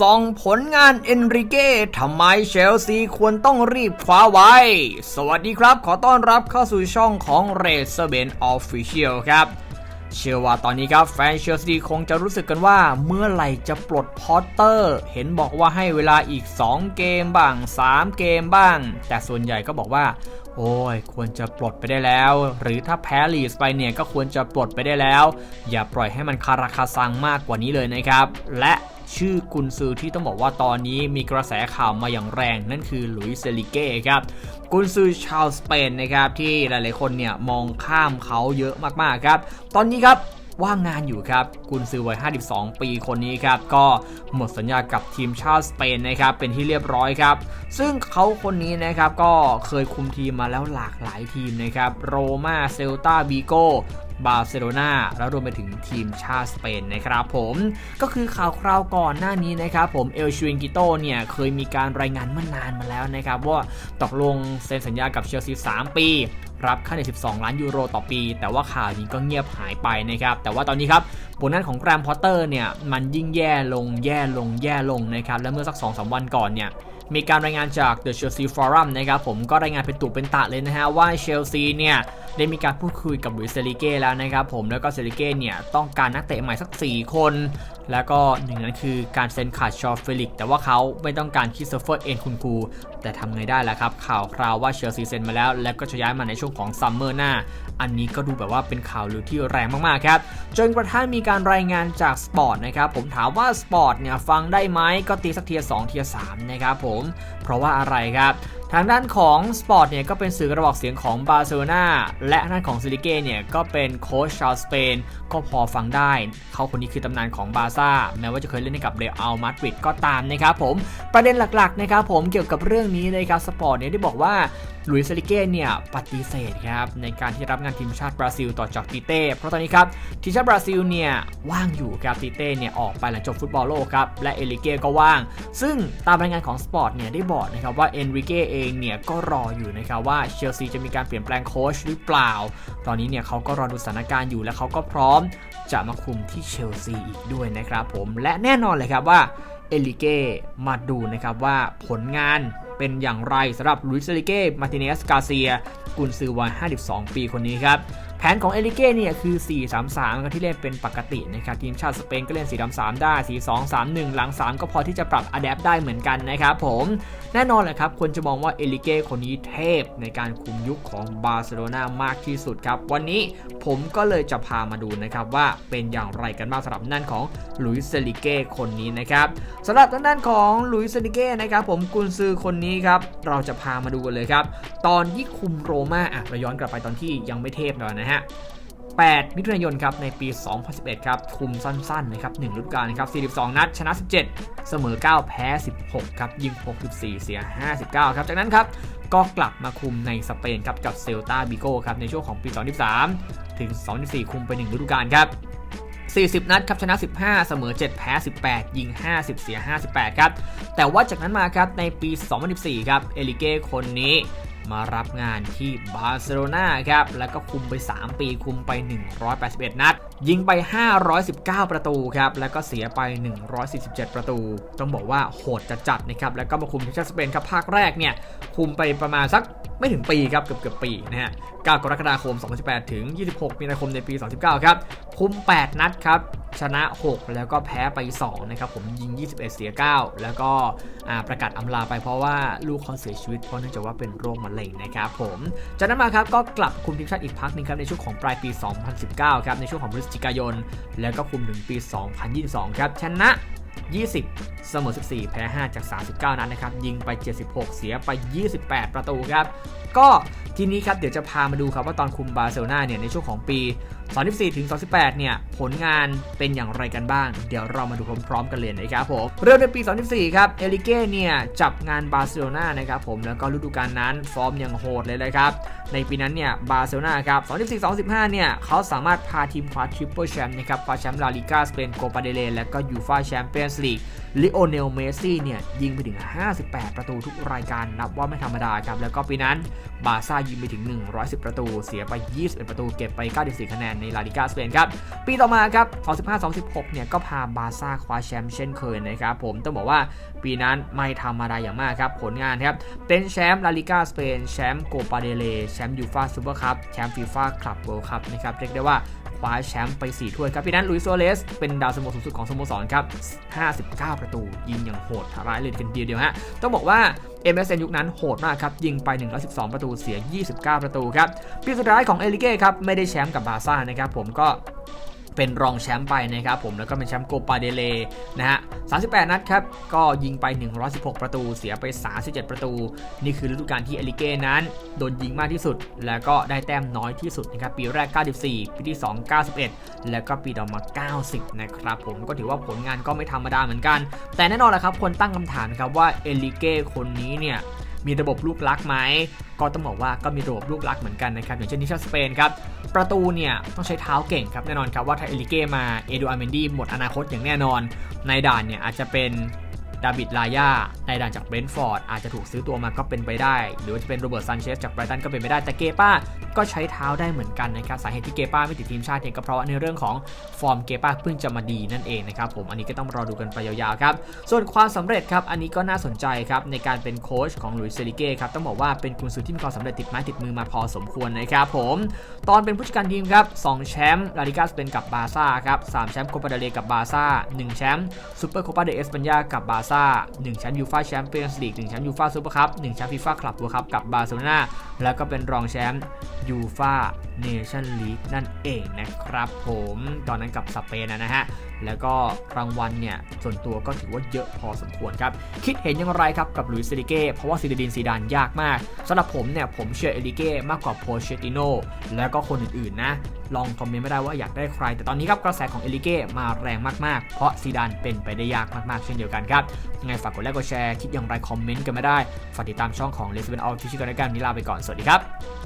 ส่องผลงานเอนริเก้ทำไมเชลซีควรต้องรีบคว้าไว้ สวัสดีครับ ขอต้อนรับเข้าสู่ช่องของ r a c e r b e n Official ครับ เชื่อว่าตอนนี้ครับแฟนเชลซีคงจะรู้สึกกันว่าเมื่อไหร่จะปลดพอตเตอร์ เห็นบอกว่าให้เวลาอีก 2 เกมบ้าง 3 เกมบ้าง แต่ส่วนใหญ่ก็บอกว่า โอ้ย ควรจะปลดไปได้แล้ว หรือถ้าแพ้ลีสไปเนี่ยก็ควรจะปลดไปได้แล้ว อย่าปล่อยให้มันคาราคาซังมากกว่านี้เลยนะครับ และ ชื่อกุนซือที่ต้องบอกว่าตอนนี้มีกระแสข่าวมาอย่างแรงนั่นคือหลุยส์เซลิเก้ครับกุนซือชาวสเปนนะครับที่หลายๆคนเนี่ยมองข้ามเขาเยอะมากๆครับ ตอนนี้ครับว่างงานอยู่ครับกุนซือวัย 52 ปีคนนี้ครับ ก็หมดสัญญากับทีมชาติสเปนนะครับ เป็นที่เรียบร้อยครับ ซึ่งเขาคนนี้นะครับก็เคยคุมทีมมาแล้วหลากหลายทีมนะครับ โรมาเซลตาบีโก บาร์เซโลนาแล้วรวมไปถึงทีมชาติสเปนนะครับผมก็คือข่าวคราวก่อนหน้านี้นะครับผมเอลชวินกิโตเนี่ยเคยมีการรายงานเมื่อนานมาแล้วนะครับว่าตกลงเซ็นสัญญากับเชลซี3 ปี รับค่าใน12 ล้านยูโรต่อปี แต่ว่าข่าวนี้ก็เงียบหายไปนะครับแต่ว่าตอนนี้ครับผลงานของแกรมพอตเตอร์เนี่ยมันยิ่งแย่ลงแย่ลงแย่ลงนะครับและเมื่อสัก2-3วันก่อนเนี่ย มีการรายงานจาก The Chelsea Forum นะครับผมก็รายงานเป็นตุเป็นตะเลยนะฮะว่าเชลซีเนี่ยได้มีการพูดคุยกับหลุยเซลิเก้แล้วนะครับผมแล้วก็เซลิเก้เนี่ยต้องการนักเตะใหม่สัก 4 คน แล้วก็หนึ่งนั้นคือการเซ็นขาดชอเฟลิกแต่ว่าเขาไม่ต้องการคิสเฟอร์เอ็นคุณคูแต่ทำไงได้ล่ะครับ ข่าวคราวว่าเชลซีเซ็นมาแล้ว แล้วก็จะย้ายมาในช่วงของซัมเมอร์หน้า อันนี้ก็ดูแบบว่าเป็นข่าวลือที่แรงมากๆครับ จนกระทั่งมีการรายงานจากสปอร์ตนะครับผมถามว่าสปอร์ตเนี่ยฟังได้ไหมก็ตีสักเทียร์2เทียร์3นะครับผมเพราะว่าอะไรครับทางด้านของสปอร์ตเนี่ยก็เป็นสื่อกระบอกเสียงของบาร์เซโลนาและทางด้านของซิลิเก้เนี่ยก็เป็นโค้ชชาวสเปนก็พอฟังได้ เขาคนนี้คือตำนานของบาร์ซ่าแม้ว่าจะเคยเล่นให้กับเรอัลมาดริดก็ตามนะครับผมประเด็นหลักๆนะครับผมเกี่ยวกับเรื่องนี้นะครับสปอร์ตเนี่ยได้บอกว่า ลุยส์เซลิเก้เนี่ยปฏิเสธครับในการที่รับงานทีมชาติบราซิลต่อจากติเต้เพราะตอนนี้ครับทีมชาติบราซิลเนี่ยว่างอยู่ครับติเต้เนี่ยออกไปหลังจบฟุตบอลโลกครับและเอลิเก้ก็ว่าง ซึ่งตามรายงานของสปอร์ตเนี่ยได้บอกนะครับว่าเอนริเก้เองเนี่ยก็รออยู่นะครับว่าเชลซีจะมีการเปลี่ยนแปลงโค้ชหรือเปล่า ตอนนี้เนี่ยเขาก็รอดูสถานการณ์อยู่และเขาก็พร้อมจะมาคุมที่เชลซีอีกด้วยนะครับผมและแน่นอนเลยครับว่าเอลิเก้มาดูนะครับว่าผลงาน เป็นอย่างไรสำหรับลุยส์ลิเก้ มาร์ติเนส กาเซีย กุนซือวัย 52 ปีคนนี้ครับ แผนของเอลิเก้เนี่ยคือ 4-3-3ก็ที่เล่นเป็นปกตินะครับทีมชาติสเปนก็เล่น 4-3-3 ได้ 4-2-3-1 หลัง 3 ก็พอที่จะปรับอะแดปได้เหมือนกันนะครับผมแน่นอนแหละครับคนจะมองว่าเอลิเก้คนนี้เทพในการคุมยุคของบาร์เซโลนามากที่สุดครับวันนี้ผมก็เลยจะพามาดูนะครับว่าเป็นอย่างไรกันบ้างสำหรับด้านของลุยส์เซลิเก้คนนี้นะครับสำหรับด้านของลุยส์เซลิเก้นะครับผมกุนซือคนนี้ครับเราจะพามาดูกันเลยครับตอนที่คุมโรม่าอะเราย้อนกลับไปตอนที่ยังไม่เทพหน่อยนะฮะ 8 มิถุนายนครับในปี 2011 ครับคุมสั้นๆนะครับ1ฤดูกาลครับ42 นัด ชนะ 17 เสมอ 9 แพ้ 16 ครับยิง 64 เสีย 59 ครับ จากนั้นครับก็กลับมาคุมในสเปนครับกับเซลตาบิโกครับในช่วงของปี 2013 ถึง 2014 คุมไป 1 ฤดูกาลครับ40 นัดครับชนะ 15 เสมอ 7 แพ้ 18 ยิง 50 เสีย 58 ครับ แต่ว่าจากนั้นมาครับในปี 2014 ครับ เอลิเก้คนนี้ มารับงานที่บาร์เซโลนาครับ แล้วก็คุมไป 3 ปีคุมไป 181 นัด ยิงไป 519 ประตูครับ แล้วก็เสียไป 147 ประตู ต้องบอกว่าโหดจัดจัดนะครับ แล้วก็มาคุมทีมชาติสเปนครับภาคแรกเนี่ย คุมไปประมาณสักไม่ถึงปีครับเกือบเกือบปีนะฮะ 9 กรกฎาคม 2018 ถึง 26 มีนาคมในปี 2019 ครับ คุม 8 นัดครับ ชนะ 6 แล้วก็แพ้ไป 2 นะครับ ผมยิง 21 เสีย 9 แล้วก็ประกาศอำลาไปเพราะว่าลูกเขาเสียชีวิตเพราะเนื่องจากว่าเป็นโรคมะเร็งนะครับผม จากนั้นมาครับก็กลับคุมทีมชาติอีกพักหนึ่งครับในช่วงของปลายปี 2019 ครับในช่วงของพฤศจิกายน แล้วก็คุมถึงปี 2022 ครับชนะ 20 เสมอ 14 แพ้ 5 จาก 39 นัดนนะครับ ยิงไป 76 เสียไป 28 ประตูครับ ก็ทีนี้ครับเดี๋ยวจะพามาดูครับว่าตอนคุมบาร์เซโลนาเนี่ยในช่วงของปี24ถึง28เนี่ยผลงานเป็นอย่างไรกันบ้าง เดี๋ยวเรามาดูพร้อมๆกันเลยนะครับผมเริ่มในปี24ครับเอลิเก้เนี่ยจับงานบาร์เซโลนานะครับผมแล้วก็ฤดูกาลนั้นฟอร์มยังโหดเลยนะครับในปีนั้นเนี่ยบาร์เซโลนาครับ24-25 เนี่ยเขาสามารถพาทีมคว้าทริปเปิลแชมป์นะครับคว้าแชมป์ลาลิกาสเปนโกปาเดเลและก็ยูฟาแชมเปี้ยนส์ลีกลิโอเนลเมสซี่เนี่ยยิงไปถึง 58 ประตูทุกรายการนับว่าไม่ธรรมดาครับแล้วก็ปีนั้นบาร์ซ่ายิงไปถึง 110 ประตู เสียไป 21 ประตู เก็บไป 94 คะแนนในลาลิกาสเปนครับ ปีต่อมาครับ 2015-2016 เนี่ย ก็พาบาร์ซ่าคว้าแชมป์เช่นเคยนะครับ ผม ต้องบอกว่าปีนั้นไม่ทำอะไรอย่างมากครับ ผลงานครับ เป็นแชมป์ลาลิกาสเปน แชมป์โกปาเดเล แชมป์ยูฟาซูเปอร์คัพ แชมป์ฟีฟ่าคลับเวิลด์คัพนะครับ เรียกได้ว่า คว้าแชมป์ไป 4 ถ้วยครับปีนั้นลุยโซัวเรสเป็นดาวสโมสูงสุดของสโมสรครับ 59 ประตู ยิงอย่างโหดร้ายเลยกันทีเดียวฮะ ต้องบอกว่า MSN ยุคนั้นโหดมากครับ ยิงไป 112 ประตูเสีย 29 ประตูครับปีสุดท้ายของเอลิเก้ครับไม่ได้แชมป์กับบาซ่านะครับผมก็ เป็นรองแชมป์ไปนะครับผมแล้วก็เป็นแชมป์โกปาเดเลนะฮะ 38 นัดครับ ก็ยิงไป 116 ประตู เสียไป 37 ประตู นี่คือฤดูกาลที่เอลิเก้นั้น โดนยิงมากที่สุด แล้วก็ได้แต้มน้อยที่สุดนะครับ ปีแรก 94 ปีที่ 2 91 แล้วก็ปีต่อมา 90 นะครับผมก็ถือว่าผลงานก็ไม่ธรรมดาเหมือนกัน แต่แน่นอนแหละครับ คนตั้งคำถามครับว่าเอลิเก้คนนี้เนี่ยมีระบบลูกลักไหม ก็ต้องบอกว่าก็มีระบบลูกลักเหมือนกันนะครับ อย่างเช่นทีมชาติสเปนครับ ประตูเนี่ยต้องใช้เท้าเก่งครับแน่นอนครับว่าถ้าเอลิเก้มาเอดูอาร์เมนดีหมดอนาคตอย่างแน่นอน ในด่านเนี่ยอาจจะเป็น ดาบิดลาย่าในด่านจากเบรนท์ฟอร์ดอาจจะถูกซื้อตัวมาก็เป็นไปได้ หรือว่าจะเป็นโรเบิร์ตซันเชสจากไบรตันก็เป็นไปได้แต่เกป้าก็ใช้เท้าได้เหมือนกันนะครับสาเหตุที่เกป้าไม่ติดทีมชาติเนี่ยก็เพราะในเรื่องของฟอร์มเกป้าเพิ่งจะมาดีนั่นเองนะครับผมอันนี้ก็ต้องรอดูกันไปยาวๆครับส่วนความสำเร็จครับอันนี้ก็น่าสนใจครับในการเป็นโค้ชของหลุยส์เซริเก้ครับต้องบอกว่าเป็นกุนซือที่มีความสำเร็จติดไม้ติดมือมาพอสมควรนะครับผมตอนเป็นผู้จัดการทีมครับ2แชมป์ลาลิกาสเปนกับบาร์ซ่าครับ3แชมป์โคปาเดเลกับบาซ่า1แชมป์ซูเปอร์โคปาเดเอสปัญญากับบาซ่า1แชมป์ยูฟ่าแชมเปี้ยนส์ลีก1แชมป์ยูฟ่าซูเปอร์คัพ1แชมป์ฟีฟ่าคลับเวิลด์คัพกับบาร์เซโลนาแล้วก็เป็นรองแชมป์ยูฟ่า เนชั่นลีกนั่นเองนะครับผมตอนนั้นกับสเปนนะฮะ แล้วก็รางวัลเนี่ย ส่วนตัวก็ถือว่าเยอะพอสมควรครับ คิดเห็นอย่างไรครับกับหลุยส์เซริเก้เพราะว่าซีดาดินซีดานยากมากสำหรับผมเนี่ย ผมเชื่อเอลิเก้มากกว่าโพเชติโนแล้วก็คนอื่นๆนะ ลองคอมเมนต์ไม่ได้ว่าอยากได้ใคร แต่ตอนนี้ครับกระแสของเอลิเก้มาแรงมากๆ เพราะซีดานเป็นไปได้ยากมากๆเช่นเดียวกันครับยังไงฝากกดไลค์กดแชร์คิดอย่างไรคอมเมนต์กันไมาได้ฝากติดตามช่องของเลสเบนออฟฟิชิกันด้วยกันนี้ลาไปก่อนสวัสดีครับ